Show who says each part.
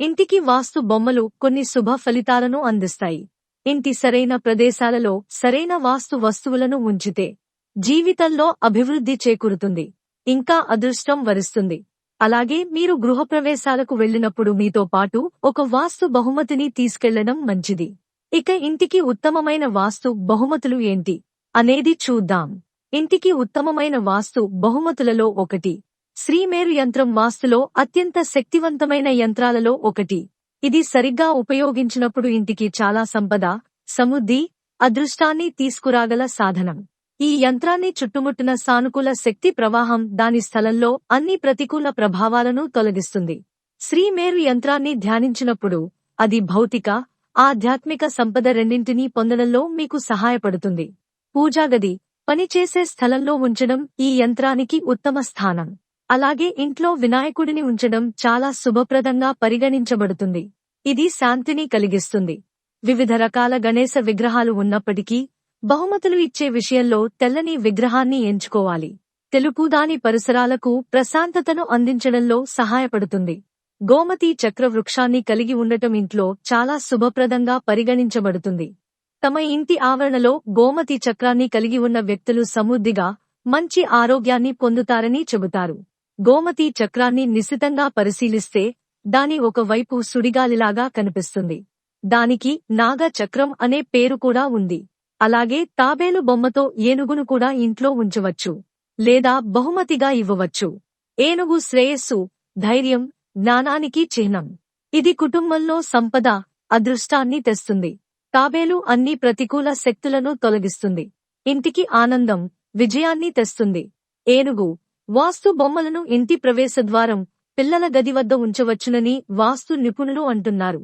Speaker 1: ఇంటికి వాస్తు బొమ్మలు కొన్ని శుభ ఫలితాలను అందిస్తాయి. ఇంటి సరైన ప్రదేశాలలో సరైన వాస్తు వస్తువులను ఉంచితే జీవితంలో అభివృద్ధి చేకూరుతుంది ఇంకా అదృష్టం వరిస్తుంది. అలాగే మీరు గృహప్రవేశాలకు వెళ్ళినప్పుడు మీతో పాటు ఒక వాస్తు బహుమతిని తీసుకెళ్ళడం మంచిది. ఇక ఇంటికి ఉత్తమమైన వాస్తు బహుమతులు ఏంటి? అనేది చూద్దాం. ఇంటికి ఉత్తమమైన వాస్తు బహుమతులలో ఒకటి శ్రీమేరు యంత్రం వాస్తులో అత్యంత శక్తివంతమైన యంత్రాలలో ఒకటి. ఇది సరిగ్గా ఉపయోగించినప్పుడు ఇంటికి చాలా సంపద సమృద్ధి అదృష్టాన్ని తీసుకురాగల సాధనం. ఈ యంత్రాన్ని చుట్టుముట్టిన సానుకూల శక్తి ప్రవాహం దాని స్థలంలో అన్ని ప్రతికూల ప్రభావాలను తొలగిస్తుంది. శ్రీమేరు యంత్రాన్ని ధ్యానించినప్పుడు అది భౌతిక ఆధ్యాత్మిక సంపద రెండింటినీ పొందడంలో మీకు సహాయపడుతుంది. పూజాగది పనిచేసే స్థలంలో ఉంచడం ఈ యంత్రానికి ఉత్తమ స్థానం. అలాగే ఇంట్లో వినాయకుడిని ఉంచడం చాలా శుభప్రదంగా పరిగణించబడుతుంది. ఇది శాంతిని కలిగిస్తుంది. వివిధ రకాల గణేశ విగ్రహాలు ఉన్నప్పటికీ బహుమతులు ఇచ్చే విషయంలో తెల్లని విగ్రహాన్ని ఎంచుకోవాలి. తెలుపు దాని పరిసరాలకు ప్రశాంతతను అందించడంలో సహాయపడుతుంది. గోమతి చక్రవృక్షాన్ని కలిగి ఉండటం ఇంట్లో చాలా శుభప్రదంగా పరిగణించబడుతుంది. తమ ఇంటి ఆవరణలో గోమతి చక్రాన్ని కలిగి ఉన్న వ్యక్తులు సమృద్ధిగా మంచి ఆరోగ్యాన్ని పొందుతారని చెబుతారు. గోమతి చక్రాన్ని నిశితంగా పరిశీలిస్తే దాని ఒక వైపు సుడిగాలిలాగా కనిపిస్తుంది. దానికి నాగ చక్రం అనే పేరు కూడా ఉంది. అలాగే తాబేలు బొమ్మతో ఏనుగును కూడా ఇంట్లో ఉంచవచ్చు. లేదా బహుమతిగా ఇవ్వవచ్చు. ఏనుగు శ్రేయస్సు ధైర్యం జ్ఞానానికి చిహ్నం. ఇది కుటుంబంలో సంపద అదృష్టాన్ని తెస్తుంది. తాబేలు అన్ని ప్రతికూల శక్తులను తొలగిస్తుంది. ఇంటికి ఆనందం విజయాన్ని తెస్తుంది. ఏనుగు వాస్తు బొమ్మలను ఇంటి ప్రవేశద్వారం పిల్లల గది వద్ద ఉంచవచ్చునని వాస్తు నిపుణులు అంటున్నారు.